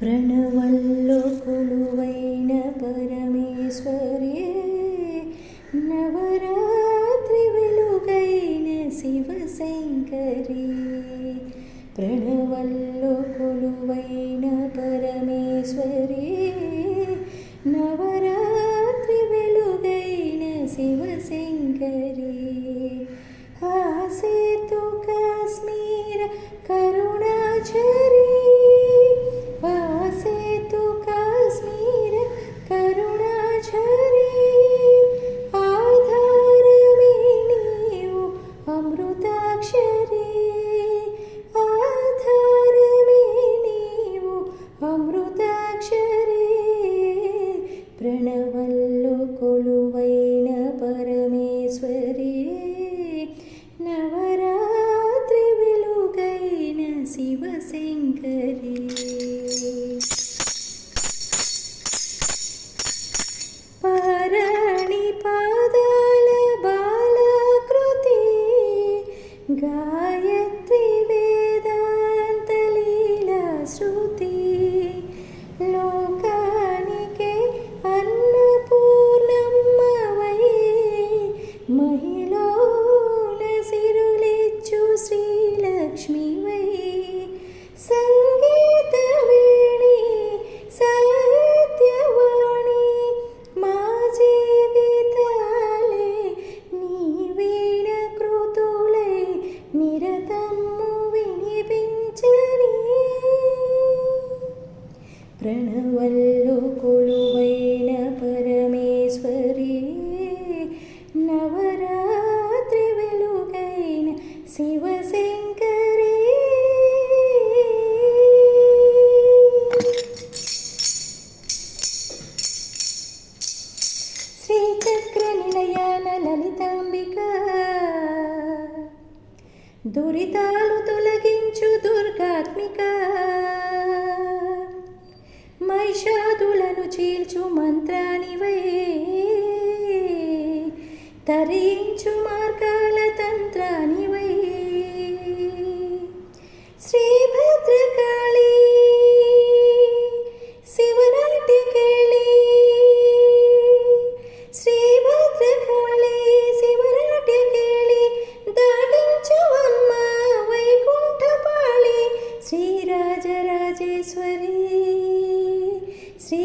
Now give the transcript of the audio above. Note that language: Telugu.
ప్రణవల్లో కొలువైన పరమేశ్వరే నవరాత్రి వెలుగైన శివశంకరి ప్రణవల్లో కొలువైన పరమేశ్వరే నవరాత్రి వెలుగైన శివశంకరి ఆసేతు కాశ్మీర కరుణాచే God. ప్రణవల్లు కొలువైన పరమేశ్వరి నవరాత్రి వెలుగైన శివశంకరి శ్రీచక్ర నిలయాన లలితాంబిక దురితాలు తొలగించు దుర్గాత్మిక చీల్చు మంత్రానివై తరించు మార్గాల తంత్రానివై శ్రీభద్రకాళి శివనాట్యకేళి శ్రీభద్రకాళి శివనాట్యకేళి దాటించువమ్మ వైకుంఠపాళి. శ్రీరాజరాజేశ్వరి శ్రీ